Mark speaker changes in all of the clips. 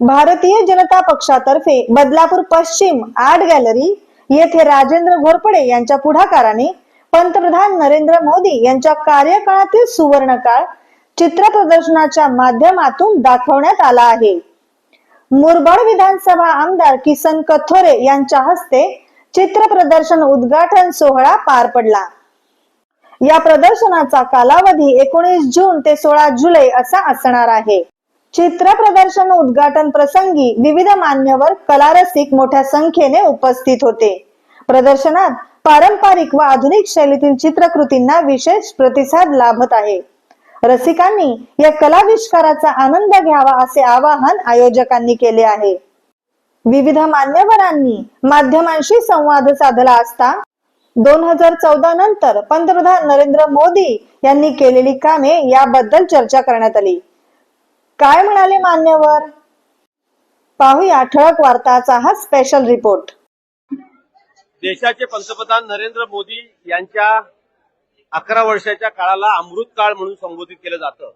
Speaker 1: भारतीय जनता पक्षातर्फे बदलापूर पश्चिम art gallery येथे राजेंद्र घोरपडे यांच्या पुढाकाराने पंतप्रधान नरेंद्र मोदी यांच्या कार्यकाळातील सुवर्णकाळ चित्र प्रदर्शनाच्या माध्यमातून दाखवण्यात आला आहे. मुरबाड विधानसभा आमदार किसन कथोरे यांच्या हस्ते चित्र प्रदर्शन उद्घाटन सोहळा पार पडला. या प्रदर्शनाचा कालावधी एकोणीस जून ते सोळा जुलै असा असणार आहे. चित्र प्रदर्शन उद्घाटन प्रसंगी विविध मान्यवर कलारसिक मोठ्या संख्येने उपस्थित होते. प्रदर्शनात पारंपरिक व आधुनिक शैलीतील चित्रकृतींना विशेष प्रतिसाद लाभत आहे. रसिकांनी या कलाविष्काराचा आनंद घ्यावा असे आवाहन आयोजकांनी केले आहे. विविध मान्यवरांनी माध्यमांशी संवाद साधला असता दोन हजार चौदा नंतर पंतप्रधान नरेंद्र मोदी यांनी केलेली कामे याबद्दल चर्चा करण्यात आली. काय म्हणाले मान्यवर? पाहूया ठळक वार्ताचा हा स्पेशल रिपोर्ट
Speaker 2: देशाचे पंतप्रधान नरेंद्र मोदी यांच्या अकरा वर्षाच्या काळाला अमृत काळ म्हणून संबोधित केलं जातं.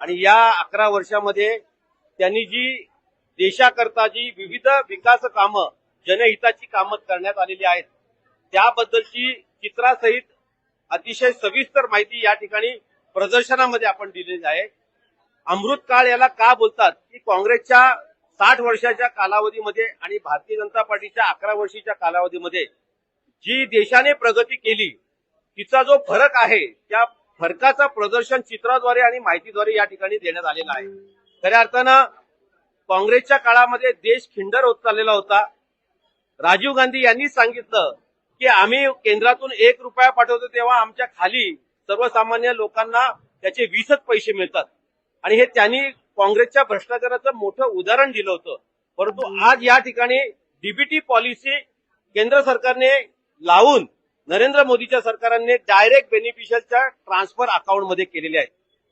Speaker 2: आणि या अकरा वर्षामध्ये त्यांनी जी देशाकरता जी विविध विकास कामं जनहिताची कामं करण्यात आलेली आहेत त्याबद्दलची चित्रासहित अतिशय सविस्तर माहिती या ठिकाणी प्रदर्शनामध्ये आपण दिलेली आहे. अमृत काळ याला का बोलतात? की काँग्रेसच्या साठ वर्षाच्या कालावधीमध्ये आणि भारतीय जनता पार्टीच्या अकरा वर्षीच्या कालावधीमध्ये जी देशाने प्रगती केली तिचा जो फरक आहे त्या फरकाचं प्रदर्शन चित्राद्वारे आणि माहितीद्वारे या ठिकाणी देण्यात आलेलं आहे. खऱ्या अर्थानं काँग्रेसच्या काळामध्ये देश खिंडर होत चाललेला होता. राजीव गांधी यांनी सांगितलं की आम्ही केंद्रातून एक रुपया पाठवतो तेव्हा आमच्या खाली सर्वसामान्य लोकांना त्याचे वीसच पैसे मिळतात. आणि हे त्यांनी काँग्रेसच्या भ्रष्टाचाराचं मोठं उदाहरण दिलं होतं. परंतु आज या ठिकाणी डीबीटी पॉलिसी केंद्र सरकारने लावून नरेंद्र मोदीच्या सरकारने डायरेक्ट बेनिफिशियलच्या ट्रान्सफर अकाउंटमध्ये केलेले आहे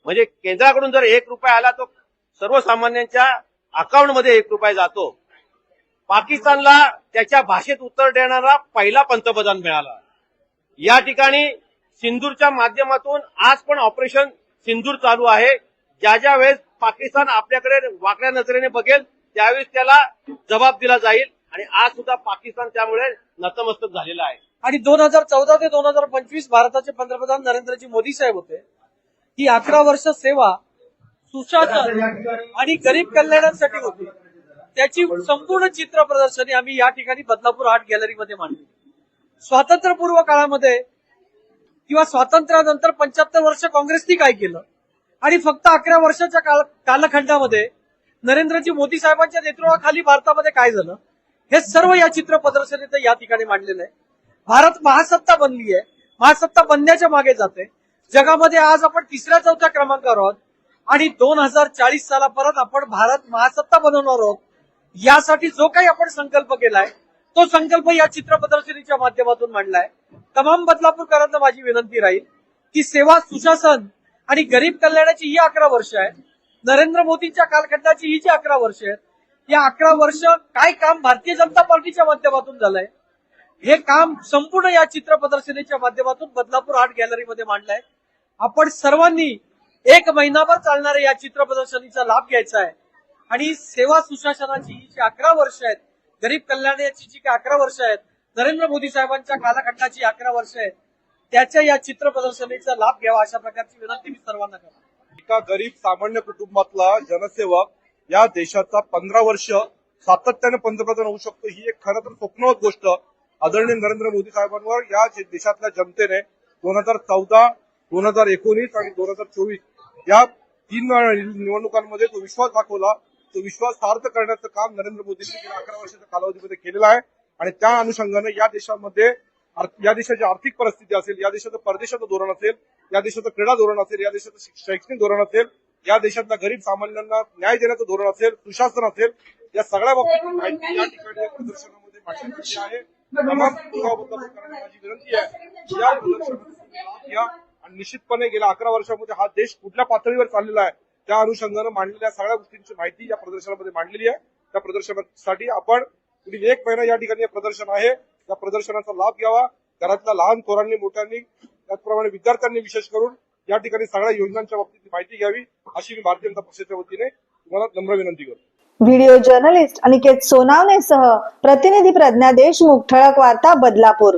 Speaker 2: म्हणजे केंद्राकडून जर एक रुपया आला तो सर्वसामान्यांच्या अकाउंटमध्ये एक रुपया जातो. पाकिस्तानला त्याच्या भाषेत उत्तर देणारा पहिला पंतप्रधान मिळाला. या ठिकाणी सिंदूरच्या माध्यमातून आज पण ऑपरेशन सिंदूर चालू आहे. ज्या ज्या वेळेस पाकिस्तान आपल्याकडे वाकड्या नजरेने बघेल त्यावेळेस त्याला जबाब दिला जाईल आणि आज सुद्धा पाकिस्तान त्यामुळे नतमस्तक झालेला आहे.
Speaker 3: आणि दोन हजार चौदा ते दोन हजार पंचवीस भारताचे पंतप्रधान नरेंद्रजी मोदी साहेब होते. ही अकरा वर्ष सेवा सुशासन आणि गरीब कल्याणासाठी होती. त्याची संपूर्ण चित्र प्रदर्शनी आम्ही या ठिकाणी बदलापूर आर्ट गॅलरीमध्ये मांडली. स्वातंत्र्यपूर्व काळामध्ये किंवा स्वातंत्र्यानंतर पंच्याहत्तर वर्ष काँग्रेसनी काय केलं? आणि फक्त अकरा वर्षाच्या काल कालखंडामध्ये नरेंद्रजी मोदी साहेबांच्या नेतृत्वाखाली भारतामध्ये काय झालं? हे सर्व या चित्र प्रदर्शनीत या ठिकाणी मांडलेलं आहे. भारत महासत्ता बनली आहे. महासत्ता बनण्याच्या मागे जाते. जगामध्ये आज आपण तिसऱ्या चौथ्या क्रमांकावर आहोत. आणि दोन हजार चाळीस साला परत आपण भारत महासत्ता बनवणार आहोत. यासाठी जो काही आपण संकल्प केलाय तो संकल्प या चित्र प्रदर्शनीच्या माध्यमातून मांडलाय. तमाम बदलापूरकरांना माझी विनंती राहील की सेवा सुशासन आणि गरीब कल्याणाची ही अकरा वर्ष आहेत. नरेंद्र मोदींच्या कालखंडाची ही जी अकरा वर्ष आहेत या अकरा वर्ष काय काम भारतीय जनता पार्टीच्या माध्यमातून झालंय? हे काम संपूर्ण या चित्र प्रदर्शनीच्या माध्यमातून बदलापूर आर्ट गॅलरीमध्ये मांडलंय. आपण सर्वांनी एक महिनाभर चालणाऱ्या या चित्र प्रदर्शनीचा लाभ घ्यायचा आहे. आणि सेवा सुशासनाची ही जी अकरा वर्ष आहेत गरीब कल्याणाची जी काही अकरा वर्ष आहेत नरेंद्र मोदी साहेबांच्या कालखंडाची अकरा वर्ष आहेत त्याच्या या चित्र प्रदर्शनीचा लाभ घ्यावा अशा प्रकारची विनंती मी सर्वांना करतो.
Speaker 4: एका गरीब सामान्य कुटुंबातला जनसेवक या देशाचा पंधरा वर्ष सातत्याने पंतप्रधान होऊ शकतो ही एक खरं तर स्वप्नवत गोष्ट. आदरणीय नरेंद्र मोदी साहेबांवर या देशातल्या जनतेने दोन हजार चौदा दोन हजार एकोणीस आणि दोन हजार चोवीस या तीन निवडणुकांमध्ये जो विश्वास दाखवला तो विश्वास सार्थ करण्याचं काम नरेंद्र मोदींनी गेल्या अकरा वर्षाच्या कालावधीमध्ये केलेलं आहे. आणि त्या अनुषंगाने या देशामध्ये या देशाची आर्थिक परिस्थिती असेल या देशाचं परदेशाचं धोरण असेल या देशाचं क्रीडा धोरण असेल या देशाचं शिक- शैक्षणिक धोरण असेल या देशातल्या गरीब सामान्यांना न्याय देण्याचं धोरण असेल सुशासन असेल या सगळ्या बाबतीत माहिती या ठिकाणी या प्रदर्शनामध्ये मांडण्यात आली आहे. तमाम माझी विनंती आहे. या घ्या आणि निश्चितपणे गेल्या अकरा वर्षामध्ये हा देश कुठल्या पातळीवर चाललेला आहे त्या अनुषंगानं मांडलेल्या सगळ्या गोष्टींची माहिती या प्रदर्शनामध्ये मांडलेली आहे. त्या प्रदर्शनासाठी आपण पुढील एक महिना या ठिकाणी प्रदर्शन आहे. या प्रदर्शनाचा लाभ घ्यावा. घरातल्या लहान थोरांनी मोठ्यांनी त्याचप्रमाणे विद्यार्थ्यांनी विशेष करून या ठिकाणी सगळ्या योजनांच्या बाबतीत माहिती घ्यावी अशी मी भारतीय जनता पक्षाच्या वतीने तुम्हाला नम्र विनंती करतो.
Speaker 1: व्हिडिओ जर्नलिस्ट अनिकेत सोनावणे सह प्रतिनिधी प्रज्ञा देशमुख ठळक वार्ता बदलापूर.